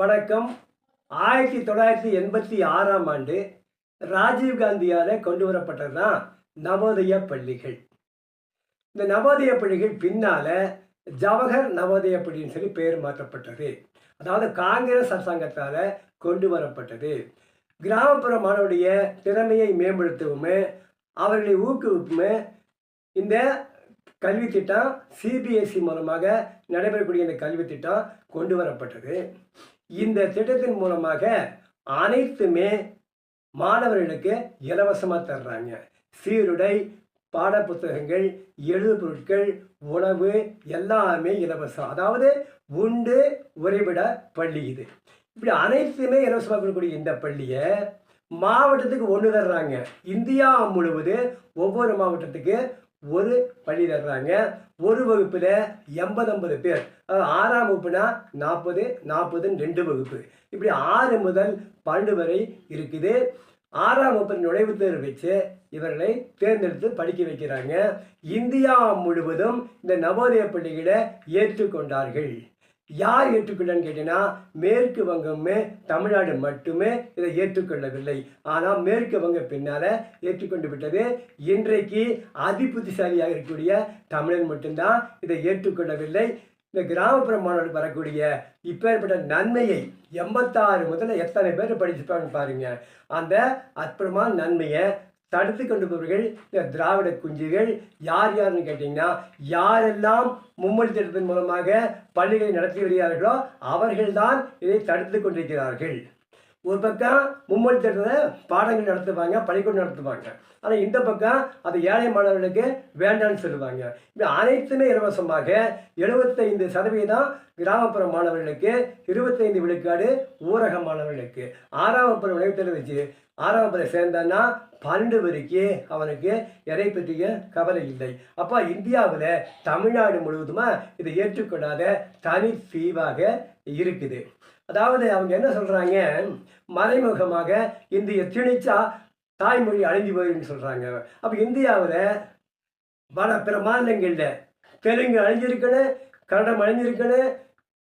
வணக்கம். ஆயிரத்தி தொள்ளாயிரத்தி எண்பத்தி ஆறாம் ஆண்டு ராஜீவ்காந்தியால் கொண்டு வரப்பட்டது தான் நவோதய பள்ளிகள். இந்த நவோதய பள்ளிகள் பின்னால் ஜவஹர் நவோதய பள்ளின்னு சொல்லி பெயர் மாற்றப்பட்டது. அதாவது காங்கிரஸ் அரசாங்கத்தால் கொண்டு வரப்பட்டது. கிராமப்புற மாணவருடைய திறமையை மேம்படுத்தவுமே அவர்களை ஊக்குவிப்புமே இந்த கல்வி திட்டம் சிபிஎஸ்சி மூலமாக நடைபெறக்கூடிய இந்த கல்வி திட்டம் கொண்டு வரப்பட்டது. இந்த திட்டத்தின் மூலமாக அனைத்துமே மாணவர்களுக்கு இலவசமாக தர்றாங்க. சீருடை பாடப்புத்தகங்கள் எழுது பொருட்கள் உணவு எல்லாமே இலவசம். அதாவது உண்டு உறைவிட பள்ளி இது. இப்படி அனைத்துமே இலவசமாக கொடுக்கக்கூடிய இந்த பள்ளியை மாவட்டத்துக்கு ஒன்று தர்றாங்க. இந்தியா முழுவது ஒவ்வொரு மாவட்டத்துக்கு ஒரு பள்ளி தர்றாங்க ஒரு வகுப்பில் எண்பது ஐம்பது பேர். ஆறாம் வகுப்புனா நாற்பது நாற்பதுன்னு ரெண்டு வகுப்பு. இப்படி ஆறு முதல் பன்னெண்டு வரை இருக்குது. ஆறாம் வகுப்பு நுழைவுத் தேர்வு வச்சு இவர்களை தேர்ந்தெடுத்து படிக்க வைக்கிறாங்க. இந்தியா முழுவதும் இந்த நவோதய பள்ளிகளை ஏற்றுக்கொண்டார்கள். யார் ஏற்றுக்கொண்டான்னு கேட்டீங்கன்னா மேற்கு வங்கமே தமிழ்நாடு மட்டுமே இதை ஏற்றுக்கொள்ளவில்லை. ஆனால் மேற்கு வங்கம் பின்னால் ஏற்றுக்கொண்டு விட்டது இன்றைக்கு அதிபுத்திசாலியாக இருக்கக்கூடிய தமிழன் மட்டும்தான் இதை ஏற்றுக்கொள்ளவில்லை. இந்த கிராமப்புற மாணவர்கள் வரக்கூடிய இப்பேற்பட்ட நன்மையை எண்பத்தாறு முதல்ல எத்தனை பேர் படிச்சுப்பாங்கன்னு பாருங்க. அந்த அற்புதமான நன்மையை தடுத்து கொண்டிருப்பவர்கள் இந்த திராவிட குஞ்சுகள் யார் யாருன்னு கேட்டிங்கன்னா யாரெல்லாம் மும்மொழி திட்டத்தின் மூலமாக பள்ளிகளை நடத்தி வருகிறார்களோ அவர்கள்தான் இதை தடுத்து கொண்டிருக்கிறார்கள். ஒரு பக்கம் மும்மொழி திட்டத்தை பாடங்கள் நடத்துவாங்க பள்ளிக்கூடம் நடத்துவாங்க. ஆனால் இந்த பக்கம் அது ஏழை மாணவர்களுக்கு வேண்டாம்னு சொல்லுவாங்க. இப்போ அனைத்துமே இலவசமாக எழுபத்தைந்து சதவீதம் கிராமப்புற மாணவர்களுக்கு இருபத்தைந்து விழுக்காடு ஊரக மாணவர்களுக்கு. ஆறாம் புற விளைவுத்தில் வச்சு ஆறாம் புற சேர்ந்தான்னா பன்னெண்டு வரைக்கும் அவனுக்கு எதை பற்றிய கவலை இல்லை. அப்போ இந்தியாவில் தமிழ்நாடு முழுவதுமாக இதை ஏற்றுக்கொள்ளாத தனி தீவாக இருக்குது. அதாவது அவங்க என்ன சொல்கிறாங்க மறைமுகமாக இந்திய திணிச்சா தாய்மொழி அழிஞ்சு போயிருன்னு சொல்கிறாங்க அப்போ இந்தியாவில் பல பிற மாநிலங்களில் தெலுங்கு அழிஞ்சிருக்கணும் கன்னடம் அழிஞ்சிருக்கணும்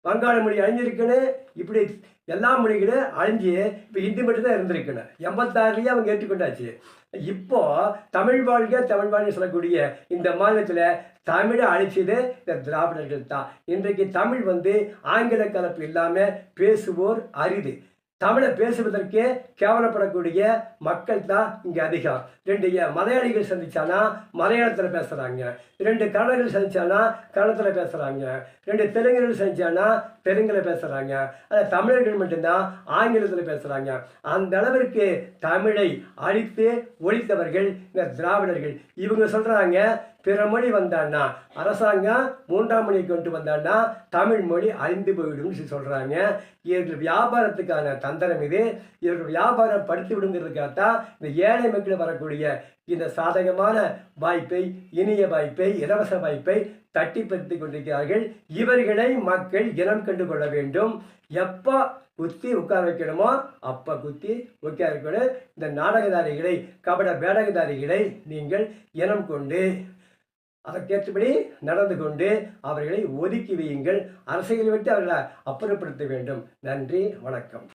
வங்காள மொழி அழிஞ்சிருக்கணும் இப்படி எல்லா மொழிகளும் அழிஞ்சு இப்போ ஹிந்தி மட்டும் தான் இருந்திருக்கணும் எண்பத்தாறுலேயே அவங்க ஏற்றுக்கொண்டாச்சு. இப்போ தமிழ் வாழ்க தமிழ் வாழ்க சொல்லக்கூடிய இந்த மாநிலத்தில் தமிழை அழிச்சது இந்த திராவிடர்கள் தான். இன்றைக்கு தமிழ் வந்து ஆங்கில கலப்பு இல்லாமல் பேசுவோர் அரிது. தமிழை பேசுவதற்கே கேவலப்படக்கூடிய மக்கள் தான் இங்கே அதிகம். ரெண்டு மலையாளிகள் சந்திச்சானா மலையாளத்தில் பேசுகிறாங்க ரெண்டு கன்னடர்கள் சந்திச்சானா கன்னடத்தில் பேசுகிறாங்க ரெண்டு தெலுங்குகள் சந்திச்சானா தெலுங்கில் பேசுகிறாங்க ஆனால் தமிழர்கள் மட்டும்தான் ஆங்கிலத்தில் பேசுகிறாங்க அந்த அளவிற்கு தமிழை அழித்து ஒழித்தவர்கள் இந்த திராவிடர்கள். இவங்க சொல்கிறாங்க பிற மொழி வந்தான்னா அரசாங்கம் மூன்றாம் மொழி கொண்டு வந்தான்னா தமிழ் மொழி அழிந்து போயிடும்னு சொல்லி சொல்கிறாங்க இவர்கள் வியாபாரத்துக்கான தந்திரம் இது. இவர்கள் வியாபாரம் படுத்தி விடுங்கிறதுக்காகத்தான் இந்த ஏழை மக்கள் வரக்கூடிய இந்த சாதகமான வாய்ப்பை இனிய வாய்ப்பை இலவச வாய்ப்பை தட்டி பறித்து கொண்டிருக்கிறார்கள். இவர்களை மக்கள் இனம் கண்டு கொள்ள வேண்டும். எப்போ குத்தி உட்கார வைக்கணுமோ அப்போ குத்தி உட்கார வைக்கணும். இந்த நாடகதாரிகளை கபட வேடகதாரிகளை நீங்கள் இனம் கொண்டு அதற்கேற்றபடி நடந்து கொண்டு அவர்களை ஒதுக்கி வையுங்கள். அரசியலை விட்டு அவர்களை அப்புறப்படுத்த வேண்டும். நன்றி வணக்கம்.